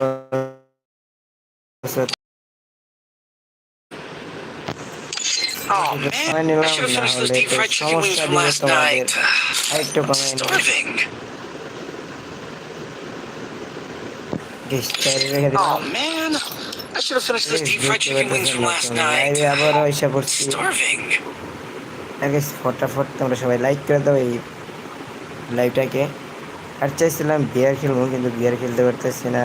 Oh man, I should have finished those deep fried chicken wings from last night. কমে Starving. Oh man, I should have finished those deep fried chicken wings from last night. Starving. আগে ফটাফট তোমরা সবাই like করে দাও এই লাইভটাকে আর চাইছিলাম বিয়ার খেলব কিন্তু বিয়ার খেলতে পারতেছি না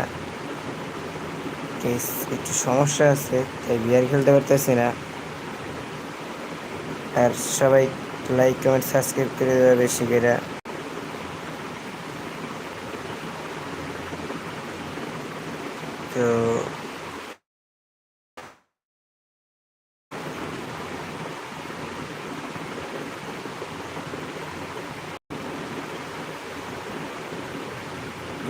একটু সমস্যা আছে, তাই বিয়ার খেলতে পারতেছি না। আর সবাই লাইক কমেন্ট সাবস্ক্রাইব করে দেওয়া বেশি করে। তো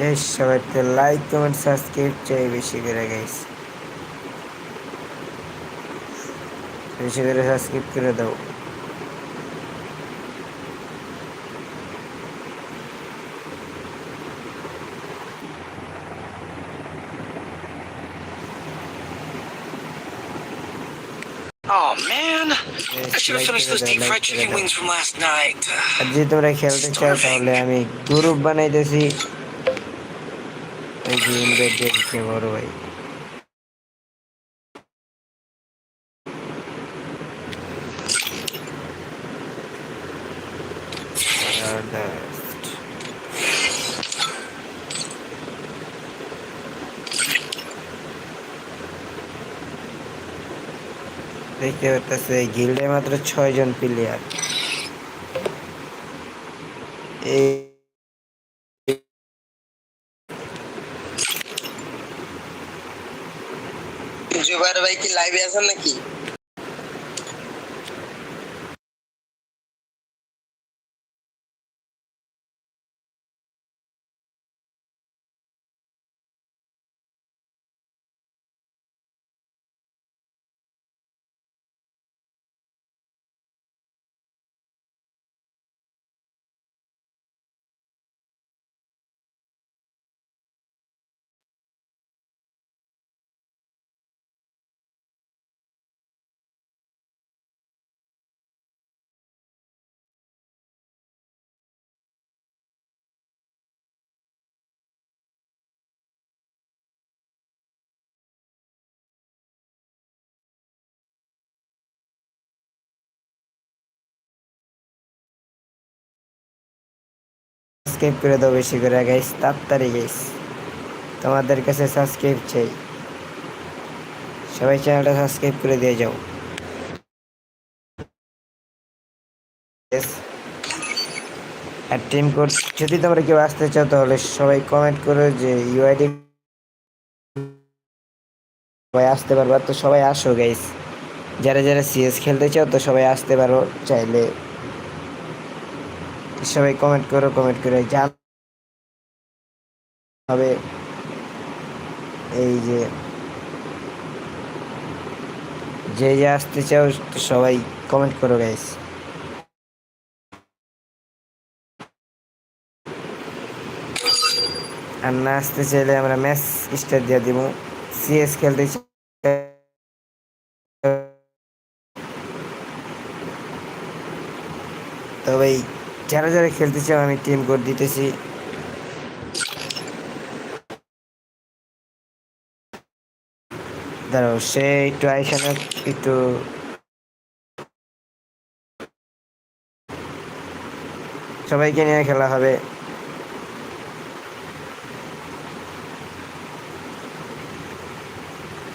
গাইস সবাই তো লাইক কমেন্ট সাবস্ক্রাইব চাই বেশি করে গাইস বেশি করে সাবস্ক্রাইব করে দাও Oh man, I should have finished those deep fried chicken wings from last night. আর যদি তোমরা খেলতে চাও তাহলে আমি গ্রুপ বানাইতেছি এই যে ইনভাইট বড় ভাই। দেখতে পাচ্ছি গিল্ডে মাত্র ছয় জন প্লেয়ার এই ভাই আছেন নাকি? সাবস্ক্রাইব করে দাও বেশি করে গাইস তাড়াতাড়ি গাইস তোমাদের কাছে সাবস্ক্রাইব চাই। সবাই চ্যানেলটা সাবস্ক্রাইব করে দিয়ে যাও. আর টিম কোড যদি তোমরা কেউ আসতে চাও, তাহলে সবাই কমেন্ট করো যে ইউআইডি সবাই আসতে পারবা। তো সবাই আসো গাইস যারা যারা সিএস খেলতে চাও, তো সবাই আসতে পারো। চাইলে সবাই কমেন্ট করো কমেন্ট করে জান হবে। এই যে যে যে আসতে চাও সবাই কমেন্ট করো গাইস আর না আসতে চাইলে আমরা ম্যাচ স্টার্ট দিয়ে দিব। সিএস খেলতে চাই তবে এই যারা যারা খেলতে চাও, আমি টিম কোড দিতেছি। দাঁড়াও, সে একটু আইসানে একটু সবাইকে নিয়ে খেলা হবে।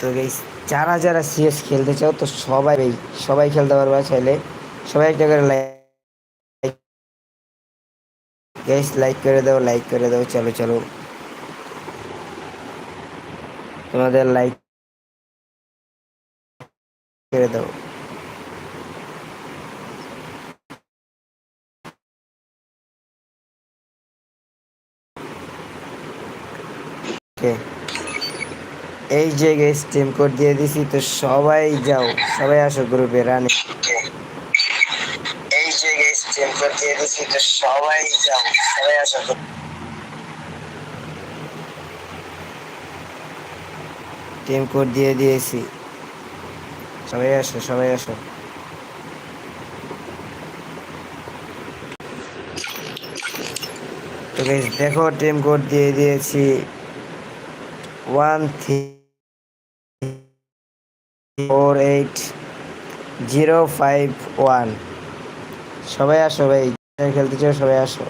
তো যারা যারা সিএস খেলতে চাও, তো সবাই সবাই খেলতে পারবা চাইলে। সবাই একটা করে লাইক গাইস লাইক করে দাও লাইক করে দাও, চলো চলো। তোমাদের লাইক করে দাও. এই যে গেস টিম কোড দিয়ে দিছি, তো সবাই যাও, সবাই আসো গ্রুপে রানি দিয়ে দিছি তো সবাই যাও সবাই আসো। টিম কোড দিয়ে দিয়েছি। সবাই আসো সবাই আসো। তো guys, দেখো টিম কোড দিয়ে দিয়েছি। One three four eight zero five one. সবাই আসো ভাই খেলতে চাও সবাই আসো।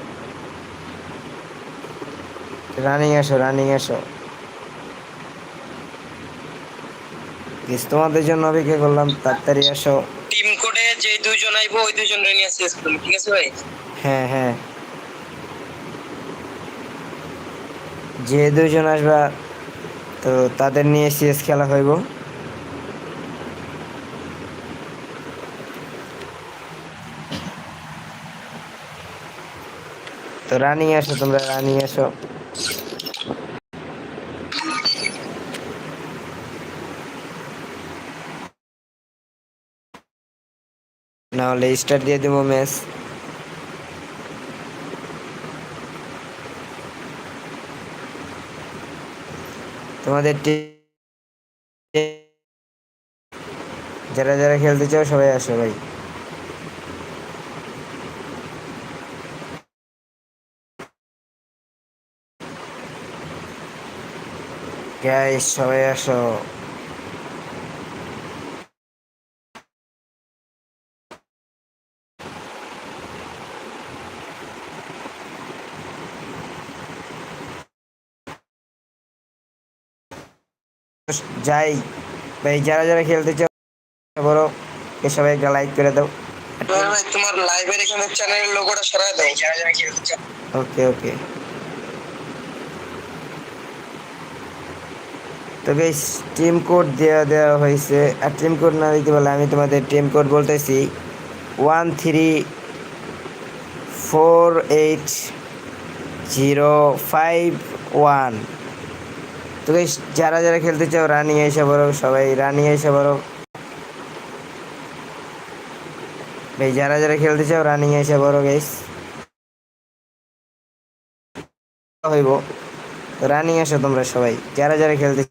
রানিং আসো রানিং আসো। তোমাদের জন্য অপেক্ষা করলাম তাড়াতাড়ি আসো। টিম কোডে যে দুইজন আইবো ওই দুইজন রে নিয়ে শেষ করুন ঠিক আছে ভাই? হ্যাঁ হ্যাঁ। যে দুজন আসবা তো তাদের নিয়ে সিএস খেলা হইব। তো রানিং আসো, তোমরা রানি আসো। নাহলে স্টার্ট দিয়ে দেবো ম্যাচ। তোমাদের যারা যারা খেলতে চাও, সবাই আসো ভাই। গাইস সবাই আসো। যাই ভাই যারা যারা খেলতে চাও বড় এ সবাই একটা লাইক করে দাও। তোমার লাইভের এখানে চ্যানেলের লোগোটা সরায় দাও যারা যারা খেলতে চাও। ওকে ওকে তো বেশ টিম কোড দেওয়া দেওয়া হয়েছে। আর টিম কোড না দিতে পারলে আমি তোমাদের টিম কোড বলতেছি one three four eight zero five one তো বেশ যারা যারা খেলতে চাও রানিং এসে বড় সবাই রানিং এসে বড় ভাই, যারা যারা খেলতে চাও রানিং এসে বড় গেস হইব। রানিং আসো তোমরা সবাই, যারা যারা খেলতে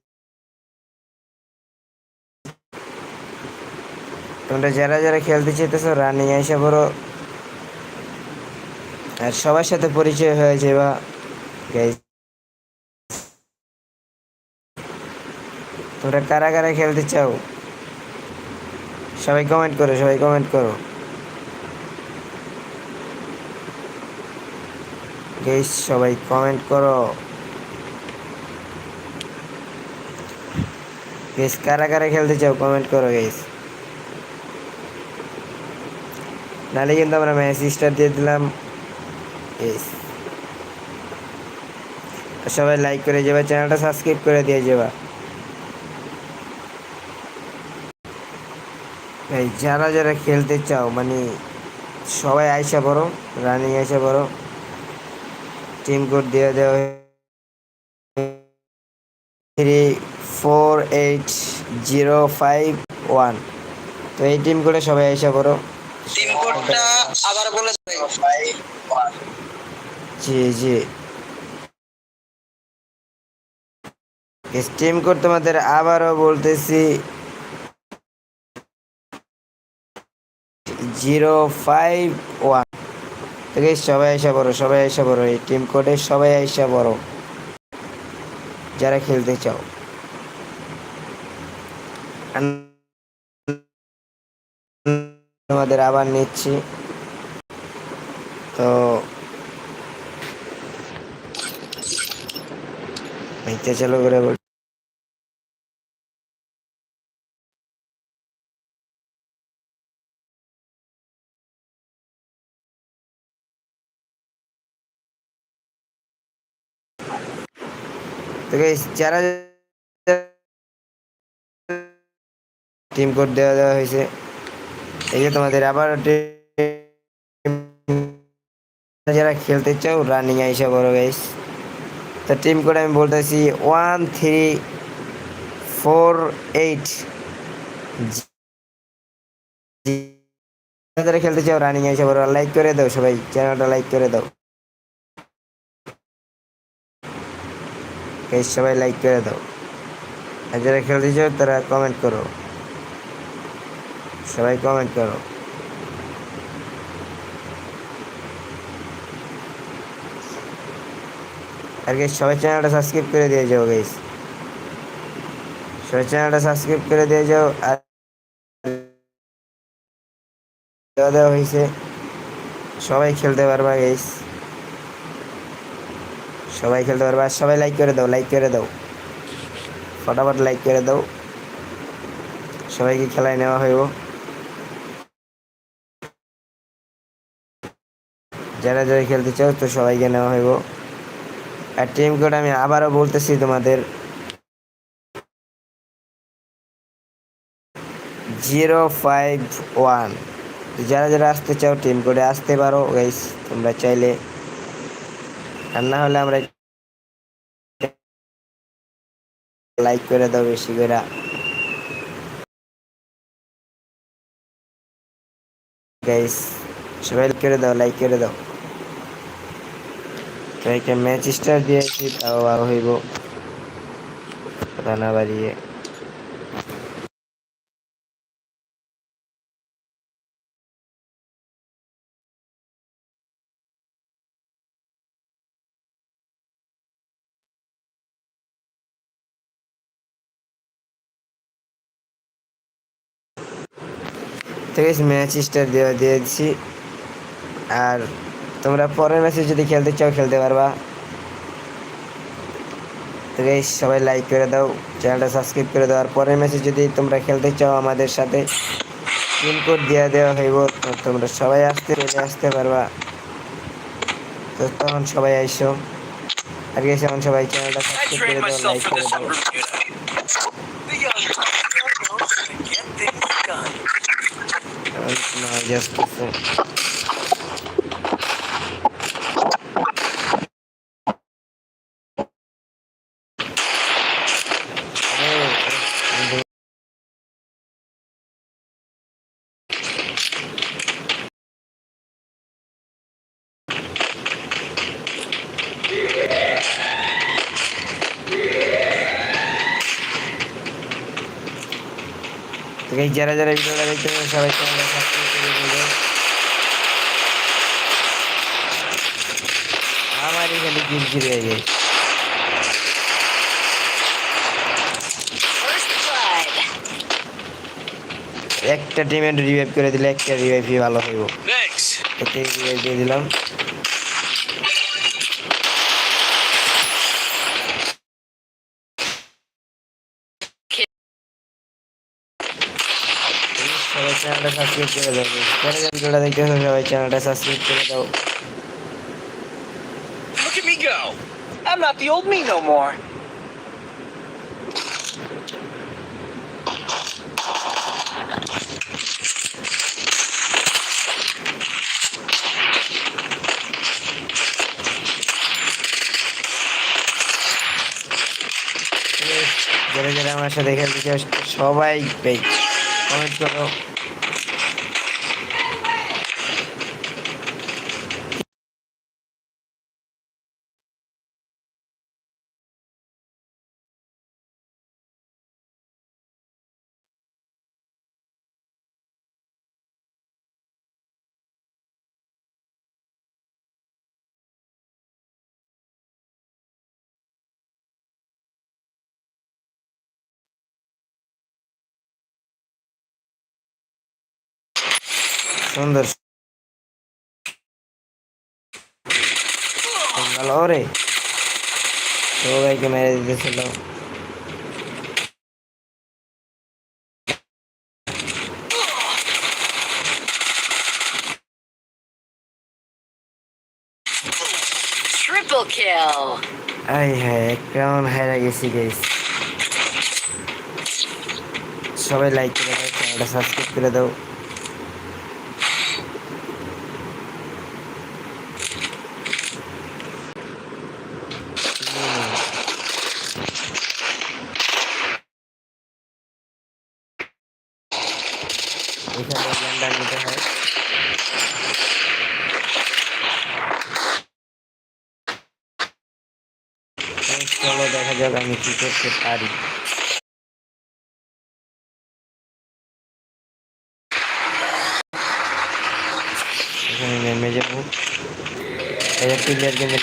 তোমরা যারা যারা খেলতে চাইতেছো, রানিং এসে বড়। আর সবার সাথে পরিচয় হয়েছে বা তোমরা কারা কারা খেলতে চাও? সবাই কমেন্ট করো, সবাই কমেন্ট করো। গেস সবাই কমেন্ট করো। গেস কারা কারা খেলতে চাও কমেন্ট করো গেস নালে কিন্তু আমরা স্টার্ট দিয়ে দিলাম সবাই লাইক করে যাবা চ্যানেলটা সাবস্ক্রাইব করে দিয়ে যাবা যারা যারা খেলতে চাও মানে সবাই আইসা বড় রানিং আইসা বড় টিম কোড দিয়ে দেওয়া three four eight zero five one তো এই টিম কোডে সবাই আইসা বড় টিম আবার বলে জি জি। টিম কোড তোমাদের আবারও বলতেছি। Zero five one. guys, সবাই আইসা বড় সবাই আইসা বড় এই টিম কোডে সবাই আইসা বড় যারা খেলতে চাও। তোমাদের আবার নিচ্ছি। তো মিথ্যে চালু করে বল যারা টিম কোড দেওয়া দেওয়া হয়েছে। এই যে তোমাদের আবার যারা খেলতে চাও রানিং আইসা বড় গাইস তো টিম কোড আমি বলতেছি ওয়ান থ্রি ফোর এইট যারা খেলতে চাও রানিং আইসা বড় লাইক করে দাও সবাই চ্যানেলটা লাইক করে দাও। সবাই লাইক করে দাও। আর যারা খেলতে চাও, তারা কমেন্ট করো। সবাই কমেন্ট করো। আর গাইস সবাই চ্যানেলটা সাবস্ক্রাইব করে দিয়ে যাও গাইস সবাই চ্যানেলটা সাবস্ক্রাইব করে দিয়ে যাও, আর দেওয়া হয়েছে। সবাই খেলতে পারবা গাইস সবাই খেলতে পারবা, আর সবাই লাইক করে দাও লাইক করে দাও। ফটাফট লাইক করে দাও। সবাইকে খেলায় নেওয়া হইব। যারা যারা খেলতে চাও, তো সবাইকে নেওয়া হইব। আর টিম কোড আমি আবারও বলতেছি তোমাদের। Zero five one. যারা যারা আসতে চাও টিম কোডে আসতে পারো গাইস তোমরা চাইলে। আর না হলে আমরা লাইক করে দাও বেশি করে। গাইস সবাই করে দাও লাইক করে দাও। তো একটা ম্যাচ স্টার দিয়েছি তাও আর হইব রানা বাড়িয়ে তো গাইস ম্যাচ স্টার দেওয়া দিয়েছি। আর তোমরা পরের ম্যাচে যদি খেলতে চাও খেলতে পারবা। তো সবাই লাইক করে দাও চ্যানেলটা সাবস্ক্রাইব করে দাও। আর পরের ম্যাচে যদি তোমরা খেলতে চাও আমাদের সাথে পিন কোড দিয়ে দেওয়া হইব তোমরা সবাই আসতে চলে আসতে পারবা। তো তখন সবাই আইসো। আর গাইস এখন সবাই চ্যানেলটা সাবস্ক্রাইব করে দাও লাইক করে দাও। Guys, যারা যারা ভিডিওটা দেখতে পারেন সবাই চ্যানেলটা সাবস্ক্রাইব করে দিবে আমার এখানে হয়ে blood. একটা টিমের রিভাইভ করে দিলে একটা রিভাইভই ভালো হইব. একটা রিভাইভ দিয়ে দিলাম সবাই চ্যানেলটা সাবস্ক্রাইব করে দাও যারা যারা ভিডিওটা দেখতেছো সবাই চ্যানেলটা সাবস্ক্রাইব করে দাও Look at me go. I'm not the old me no more. যারা যারা আমার সাথে খেলতে চাও সবাই কমেন্ট করো সুন্দর। ভালো রে সবাইকে মেরে দিতেছিল। Triple kill. আই কেমন হারা গেছি গেছি সবাই লাইক করে দাও চ্যানেলটা সাবস্ক্রাইব করে দাও এখানে ল্যান্ডার নিতে হয় চলো দেখা যাক আমি কি করতে পারি নেমে যাব এই প্লেয়ার কিন্তু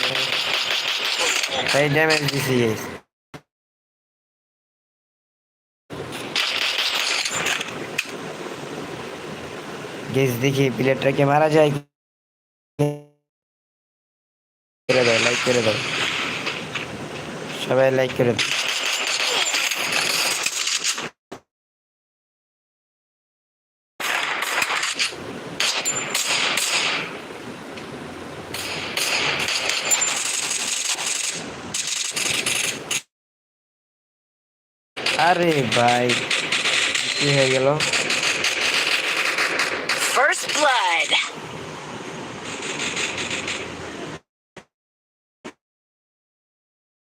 তাই ড্যামেজ দিছি গাইস গেস দেখি প্লেয়ারটাকে মারা যায় কি? করে দাও লাইক করে দাও সবাই লাইক করে দাও আরে ভাই কি হয়ে গেল? First blood.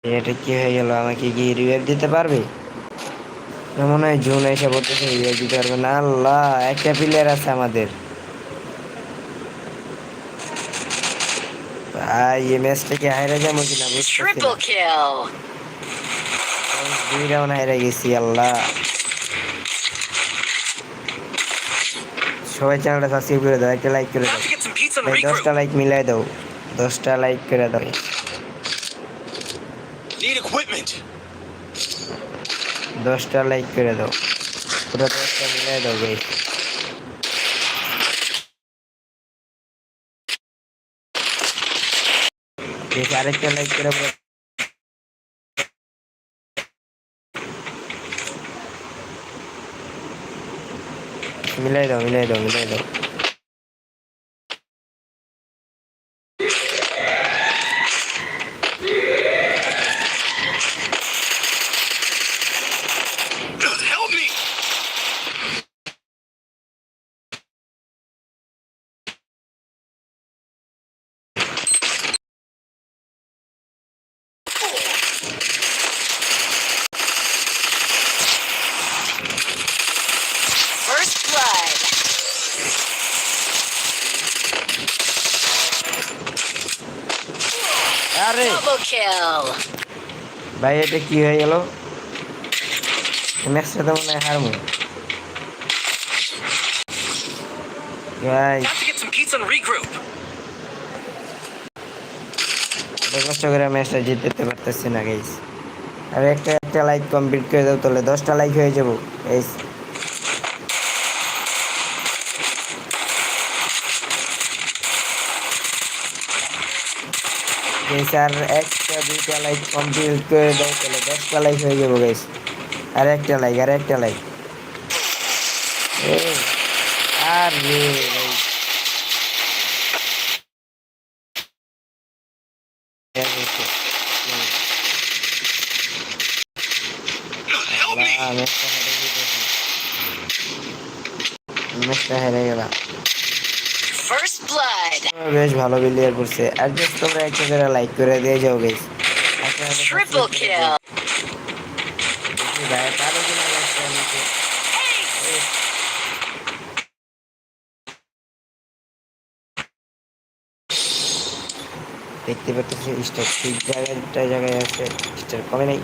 এটা কি হয়ে গেল? আমাকে কি রিভাইভ দিতে পারবে? মনে হয় জুন এসে বলতেছে রিভাইভ দিতে পারবে। না আল্লাহ একটা প্লেয়ার আছে আমাদের। ভাই এই ম্যাচটা কি হাইরা যাব কিনা বুঝতেছি রাউন্ড হাইরা গেছি আল্লাহ। সবাই চ্যানেলটা সাবস্ক্রাইব করে দাও একটা লাইক করে দাও। ভাই দশটা লাইক মিলাই দাও দশটা লাইক করে দাও। দশটা লাইক করে দাও পুরো দশটা মিলাই দাও ভাই। আরেকটা লাইক করে পুরো মিলাই দাও মিলাই দাও মিলাই দাও Help me. First blood. আরে Double kill. ভাই এটা কি হয়ে গেল? ম্যাচটা তো মনে হয় হারমো ভাই। Have to get some pizza and regroup. এত কষ্ট করে ম্যাচটা জিততে পারতেছি না গাইস আর একটা একটা লাইক কমপ্লিট করে দাও তাহলে দশটা লাইক হয়ে যাব গাইস গাইস আর একটা, দুইটা লাইক কমপ্লিট করে দাও তাহলে দশটা লাইক হয়ে যাব গাইস আর একটা লাইক আর একটা লাইক আর রে ম্যাচটা হেরে গেলাম. বেশ ভালো বিলিয়ার করছে। আর জাস্ট তোমরা একটা করে লাইক করে দিয়ে যাও. ভাই পারো কিনা দেখতে পাচ্ছি স্টার ঠিক জায়গাটা জায়গায় আছে স্টার কমে নাই।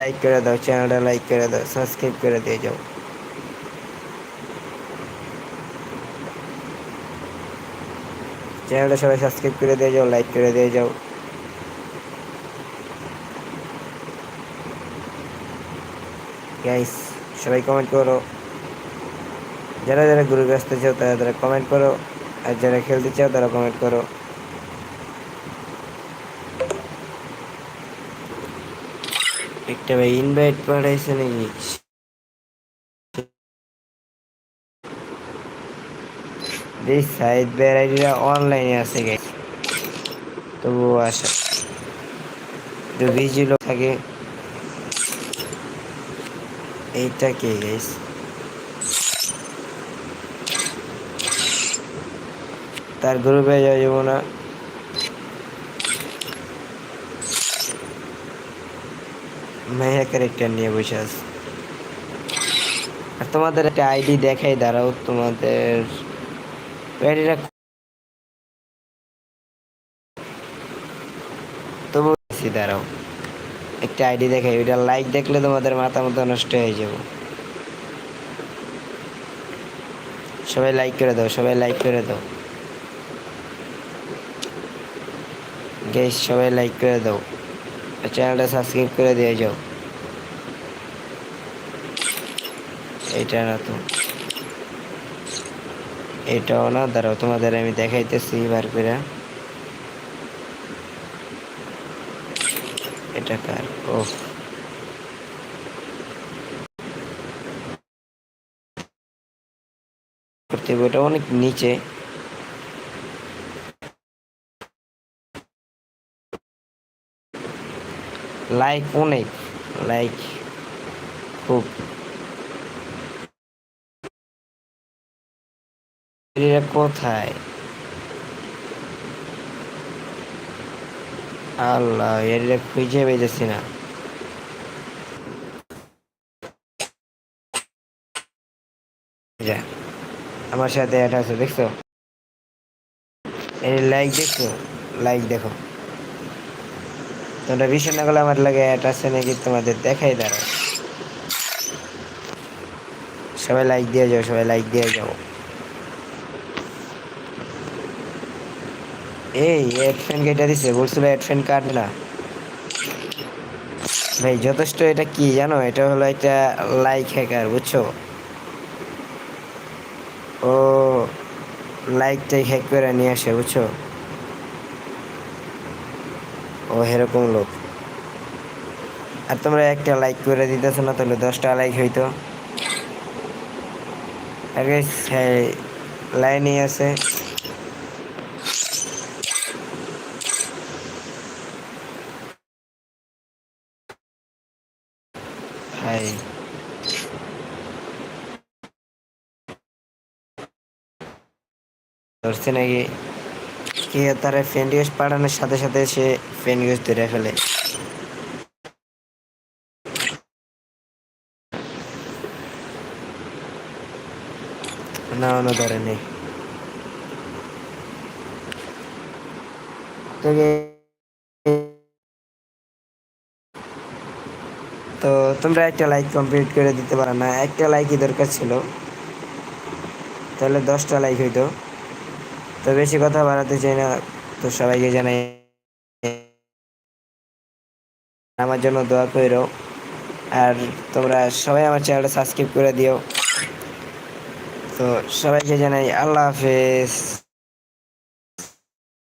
লাইক করে দাও চ্যানেলটা লাইক করে দাও সাবস্ক্রাইব করে দিয়ে যাও। চ্যানেলটা সবাই সাবস্ক্রাইব করে দিয়ে যাও লাইক করে দিয়ে যাও। গাইস সবাই কমেন্ট করো। যারা যারা গ্রুপে আসতে চাও, তারা তারা কমেন্ট করো। আর যারা খেলতে চাও, তারা কমেন্ট করো। একটা ভাই ইনভাইট পাঠাইছে নাকি? এই সাইড ভ্যারাইটিরা অনলাইনে আছে গাইস তবুও আসা বিজি থাকে। এইটা কে গাইস তার গ্রুপে যাওয়া যাব না। মেয়া ক্যারেক্টার নিয়ে বসে আর তোমাদের একটা আইডি দেখাই, দাঁড়াও তোমাদের। আইডিটা তবু দাঁড়াও। একটা আইডি দেখাই, ওইটা লাইক দেখলে তোমাদের মাথা মতো নষ্ট হয়ে যাবে। সবাই লাইক করে দাও, সবাই লাইক করে দাও। গেস সবাই লাইক করে দাও। চ্যানেলটা সাবস্ক্রাইব করে দিয়ে যাও। এটা না তো এটাও না, দাঁড়াও তোমাদের আমি দেখাইতেছি বার করে। এটা কার? ও। ওটা অনেক নিচে। লাইক অনেক লাইক খুব। এরা কোথায়? আল্লাহ, এরা খুঁজে পেয়েছি না। আমার সাথে এটা আছে, দেখছ? এই লাইক দেখছ? লাইক দেখো। তোমরা ভীষণ না করলে আমার লাগে এটা আছে নাকি তোমাদের দেখাই দাঁড়াও। সবাই লাইক দিয়ে যাও, সবাই লাইক দিয়ে যাও। এই হেডফোন কেটে দিছে, বলছিল কাট না। ভাই, যথেষ্ট এটা কি জানো? এটা হলো একটা লাইক হ্যাকার বুঝছ? ও লাইকটাই হ্যাক করে নিয়ে আসে, বুঝছ? ও এরকম লোক। আর তোমরা একটা লাইক করে দিতেছো না, তাহলে দশটা লাইক হইতো। আগে লাইনই আছে। ধরছে নাকি? কি তার ফ্রেন্ড ইউজ পাঠানোর সাথে সাথে সে ফ্রেন্ড ইউজ ধরে ফেলে। না ধরে নেই। তো তোমরা একটা লাইক কমপ্লিট করে দিতে পারো না। একটা লাইকই দরকার ছিল। তাহলে দশটা লাইক হইতো। তো বেশি কথা বাড়াতে চাই না, তো সবাইকে জানাই। আমার জন্য দোয়া করো আর তোমরা সবাই আমার চ্যানেলটা সাবস্ক্রাইব করে দিও। তো সবাইকে জানাই, আল্লাহ হাফেজ।